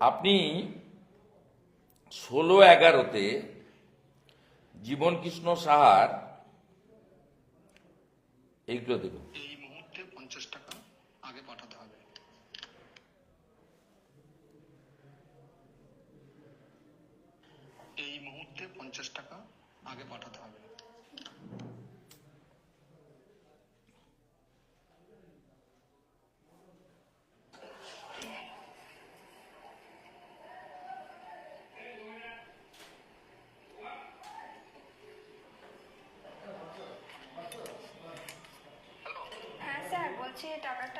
আপনি ষোলো এগারোতে জীবনকৃষ্ণ সাহার এইগুলো দেখুন। এই মুহূর্তে পঞ্চাশ টাকা আগে পাঠাতে হবে। এই মুহূর্তে পঞ্চাশ টাকা আগে পাঠাতে হবে হ্যাঁ স্যার বলছি টাকাটা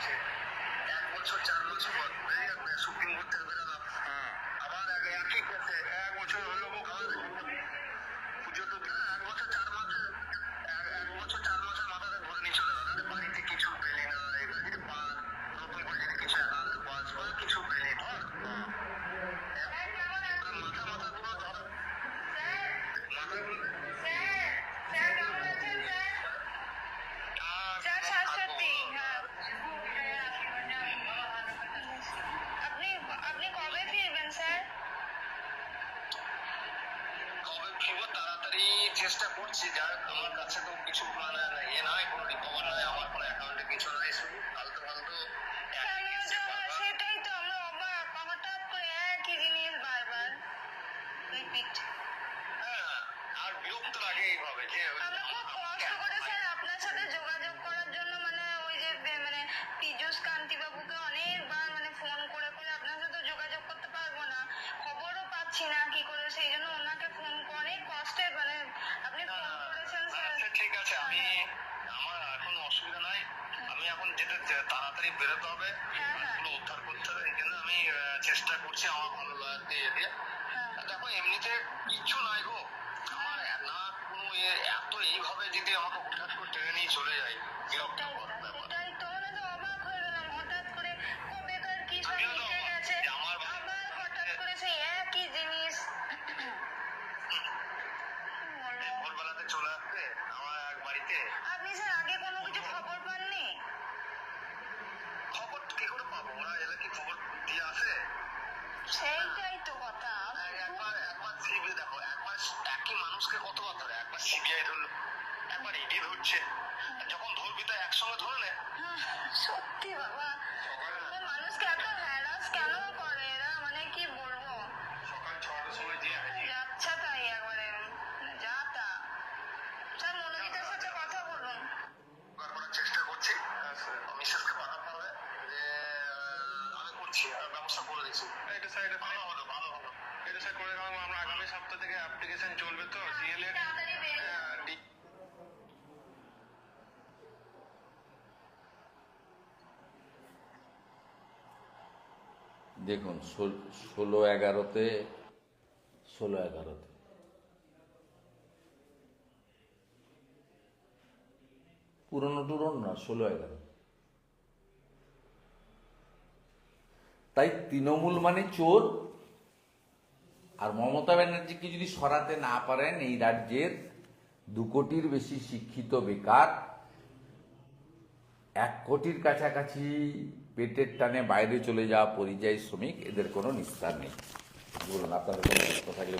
হচ্ছে এক বছর চার মাস পর বেরিয়ে যাবে সুপ্রিম চেষ্টা করছি যার আমার কাছে তো কিছু মানে এ নাই কোনো রিকভার নাই আমার কোনো অ্যাকাউন্টে কিছু নাই শুধু ফালতু ফালতু। সেটাই তো আমরা অবাক হঠাৎ করে একই জিনিস বারবার। রিপিট হ্যাঁ, আর বিরক্ত লাগে এইভাবে যে ওই আমরা খুব কষ্ট করে স্যার আপনার সাথে যোগাযোগ করার জন্য মানে ওই যে মানে পীযূষ কান্তি বাবুকে অনেকবার মানে ফোন করে করে আপনার সাথে যোগাযোগ করতে পারব না। খবরও পাচ্ছি না কি করে সেই জন্য ওনাকে ফোন করে কষ্টে মানে আপনি ফোন করেছেন স্যার আচ্ছা ঠিক আছে আমি আমার এখন অসুবিধা নাই। আমি এখন যেতে তাড়াতাড়ি বেরোতে হবে। হ্যাঁ, হ্যাঁ। এগুলো উদ্ধার করতে হবে। এই জন্য আমি চেষ্টা করছি আমার ভালো লাগতে দিয়ে হ্যাঁ। দেখো এমনিতে কিচ্ছু নাই গো। আমার না কোনো এত এইভাবে যদি আমাকে হঠাৎ করে টেনে নিয়ে চলে যায় বিরক্ত ব্যাপার। মানুষকে কতবার ধরে একবার সিবিআই ধরলো একবার ইডি ধরছে। যখন ধরবি তো একসঙ্গে ধরলে সত্যি বাবা। মানুষকে এত হ্যারাস কেন করে? এরা মানে কি বলব? সকাল ছটার সময় দিয়ে আসি। তাই একবারে। যা তা। স্যার মনোজিতের সাথে কথা বলুন। বার করার চেষ্টা করছি। মিসেসকে পাঠাতে হবে। যে আমি করছি ব্যবস্থা করে দিচ্ছি এটা স্যার এটা ভালো স্যার করে গেলাম আমরা আগামী সপ্তাহ থেকে অ্যাপ্লিকেশন চলবে তো ডিএল এর দেখুন ষোলো এগারোতে ষোলো এগারোতে। পুরনো টুরন না ষোলো এগারো। তাই তৃণমূল মানে চোর আর মমতা ব্যানার্জিকে যদি সরাতে না পারেন, এই রাজ্যের দু কোটির বেশি শিক্ষিত বেকার এক কোটির কাছাকাছি পেটের টানে বাইরে চলে যাওয়া পরিযায়ী শ্রমিক, এদের কোনো নিস্তার নেই। বলুন, আপনাদের কোনো থাকলে